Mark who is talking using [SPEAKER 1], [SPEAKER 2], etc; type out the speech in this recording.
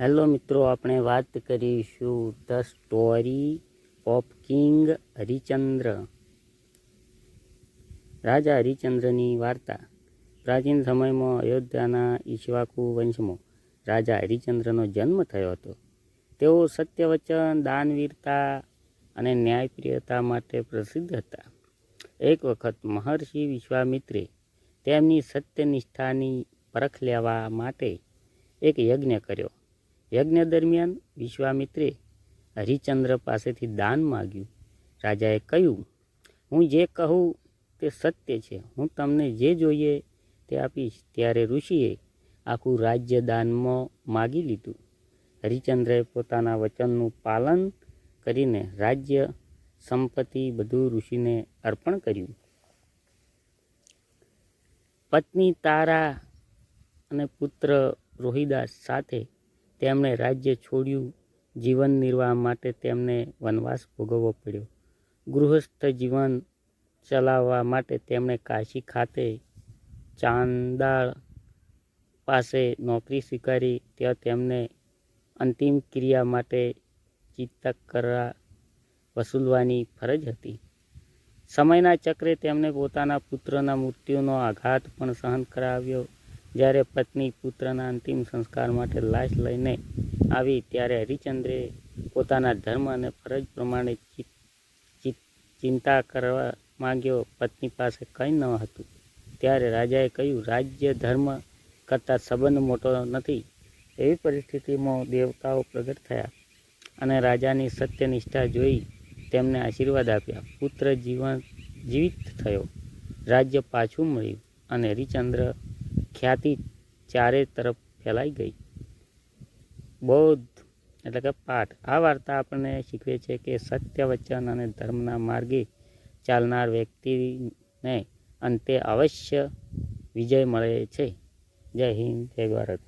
[SPEAKER 1] Hello મિત્રો, આપણે વાત કરીશું the story of king Harichandra. રાજા હરિચંદ્રની વાર્તા. પ્રાચીન સમયમાં અયોધ્યાના ઈશ્વાકુ વંશમાં રાજા હરિચંદ્રનો જન્મ થયો હતો. તેઓ સત્યવચન, દાનવીરતા અને ન્યાયપ્રિયતા માટે પ્રસિદ્ધ હતા. એક વખત મહર્ષિ વિશ્વામિત્રે તેમની સત્યનિષ્ઠાની પરખ લેવા માટે એક યજ્ઞ કર્યો. યજ્ઞ દરમિયાન વિશ્વામિત્રે હરિચંદ્ર પાસેથી દાન માગ્યું. રાજાએ કહ્યું, હું જે કહું તે સત્ય છે. હું તમને જે જોઈએ તે આપીશ. ત્યારે ઋષિએ આખું રાજ્ય દાનમાં માગી લીધું. હરિચંદ્રએ પોતાના વચનનું પાલન કરીને રાજ્ય સંપત્તિ બધું ઋષિને અર્પણ કર્યું. પત્ની તારા અને પુત્ર રોહિદાસ સાથે તેમણે રાજ્ય છોડ્યું. જીવન નિર્વાહ માટે તેમને વનવાસ ભોગવવો પડ્યો. ગૃહસ્થ જીવન ચલાવવા માટે તેમણે કાશી ખાતે ચાંદાળ પાસે નોકરી સ્વીકારી. ત્યાં તેમને અંતિમ ક્રિયા માટે ચિત્તક કરા વસૂલવાની ફરજ હતી. સમયના ચક્રે તેમણે પોતાના પુત્રના મૃત્યુનો આઘાત પણ સહન કરાવ્યો. જ્યારે પત્ની પુત્રના અંતિમ સંસ્કાર માટે લાશ લઈને આવી, ત્યારે હરિચંદ્રે પોતાના ધર્મ અને ફરજ પ્રમાણે ચિંતા કરવા માંગ્યો. પત્ની પાસે કંઈ ન હતું. ત્યારે રાજાએ કહ્યું, રાજ્ય ધર્મ કરતાં સંબંધ મોટો નથી. એવી પરિસ્થિતિમાં દેવતાઓ પ્રગટ થયા અને રાજાની સત્યનિષ્ઠા જોઈ તેમને આશીર્વાદ આપ્યા. પુત્ર જીવન, જીવિત થયો. રાજ્ય પાછું મળ્યું અને હરિચંદ્ર ખ્યાતિ ચારે તરફ ફેલાઈ ગઈ. બૌદ્ધ એટલે કે પાઠ. આ વાર્તા આપણને શીખવે છે કે સત્ય વચન અને ધર્મના માર્ગે ચાલનાર વ્યક્તિને અંતે અવશ્ય વિજય મળે છે. જય હિન્દ, જય ભારત.